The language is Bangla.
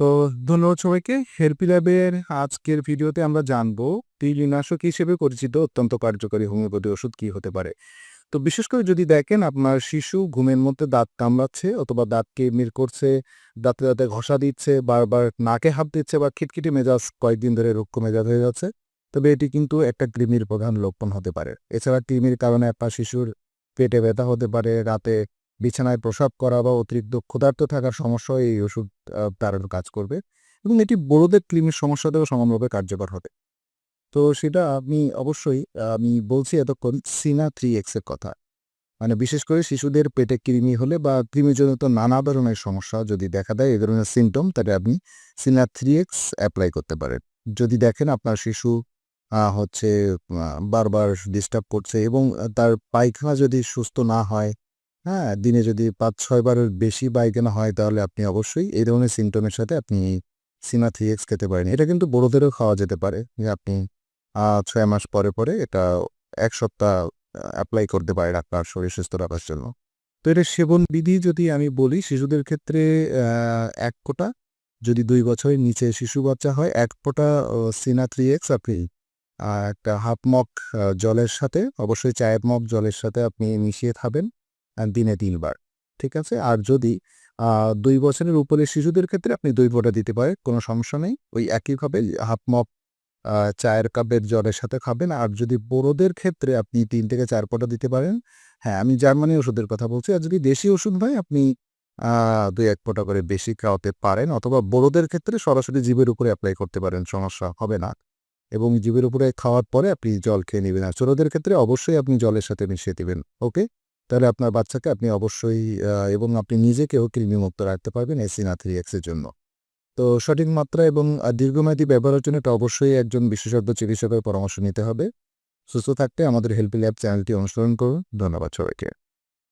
তো ধন্যবাদ সবাইকে। হেরপি ল্যাবের আজকের ভিডিওতে আমরা জানব কৃমিনাশক হিসেবে পরিচিত অত্যন্ত কার্যকরী হোমিওপ্যাথি ওষুধ কি হতে পারে। তো বিশেষ করে যদি দেখেন আপনার শিশু ঘুমের মধ্যে দাঁত কামড়াচ্ছে অথবা দাঁত কিরমির করছে, দাঁতে, দাঁতে ঘষা দিচ্ছে, বারবার নাকে হাত দিচ্ছে বা খিটখিটে মেজাজ কয়েকদিন ধরে রুক্ষ মেজাজ হয়ে যাচ্ছে, তবে এটি কিন্তু একটা কৃমির প্রধান লক্ষণ হতে পারে। এছাড়া কৃমির কারণে আপনার শিশুর পেটে ব্যথা হতে পারে, রাতে বিছানায় প্রসাব করা বা অতিরিক্ত ক্ষুধার্ত থাকার সমস্যাও এই ওষুধ তাড়ানোর কাজ করবে এবং এটি বড়দের কৃমির সমস্যাতেও সমানভাবে কার্যকর হবে। তো সেটা আমি অবশ্যই আমি বলছি এতক্ষণ সিনা থ্রি এক্সের কথা। মানে বিশেষ করে শিশুদের পেটে কৃমি হলে বা কৃমিজনিত নানা ধরনের সমস্যা যদি দেখা দেয় এ ধরনের সিম্পটম তাহলে আপনি সিনা থ্রি এক্স অ্যাপ্লাই করতে পারেন। যদি দেখেন আপনার শিশু হচ্ছে বারবার ডিস্টার্ব করছে এবং তার পায়খানা যদি সুস্থ না হয়, হ্যাঁ? দিনে যদি ৫-৬ বারের বেশি পায়খানা হয় তাহলে আপনি অবশ্যই এই ধরনের সিম্পটমের সাথে আপনি 3X খেতে পারেন। এটা কিন্তু বড়দেরও খাওয়া যেতে পারে যে আপনি ৬ মাস পরে, পরে এটা ১ সপ্তাহ আ এপ্লাই করতে পারেন আপনার শরীর সুস্থ রাখার জন্য। তো এটার সেবন বিধি যদি আমি বলি শিশুদের ক্ষেত্রে ১ ফোঁটা, যদি ২ বছরের নিচে শিশু বাচ্চা হয় ১ ফোঁটা সিনা 3X আপনি একটা হাফ মগ জলের সাথে অবশ্যই চায়ের মগ জলের সাথে আপনি মিশিয়ে খাবেন দিনে তিনবার ঠিক আছে? আর যদি দুই বছরের উপরে শিশুদের ক্ষেত্রে আপনি ২ ফোঁটা দিতে পারেন, কোনো সমস্যা নেই। ওই একইভাবে হাফ মপ চায়ের কাপের জলের সাথে খাবেন। আর যদি বড়দের ক্ষেত্রে আপনি তিন থেকে চার ফোঁটা দিতে পারেন। হ্যাঁ, আমি জার্মানি ওষুধের কথা বলছি। আর যদি দেশি ওষুধ হয় আপনি দুই এক ফোঁটা করে বেশি খাওয়াতে পারেন অথবা বড়দের ক্ষেত্রে সরাসরি জীবের উপরে অ্যাপ্লাই করতে পারেন, সমস্যা হবে না। এবং জিভের উপরে খাওয়ার পরে আপনি জল খেয়ে নিবেন। আর ছোটদের ক্ষেত্রে অবশ্যই আপনি জলের সাথে মিশিয়ে দেবেন ওকে? তাহলে আপনার বাচ্চাকে আপনি অবশ্যই এবং আপনি নিজেকেও কৃমিমুক্ত রাখতে পারবেন এসি না থ্রি এক্সের জন্য। তো সঠিক মাত্রা এবং দীর্ঘমেয়াদী ব্যবহারের জন্য এটা অবশ্যই একজন বিশেষজ্ঞ চিকিৎসকের পরামর্শ নিতে হবে। সুস্থ থাকতে আমাদের হেল্পি ল্যাব চ্যানেলটি অনুসরণ করুন। ধন্যবাদ সবাইকে।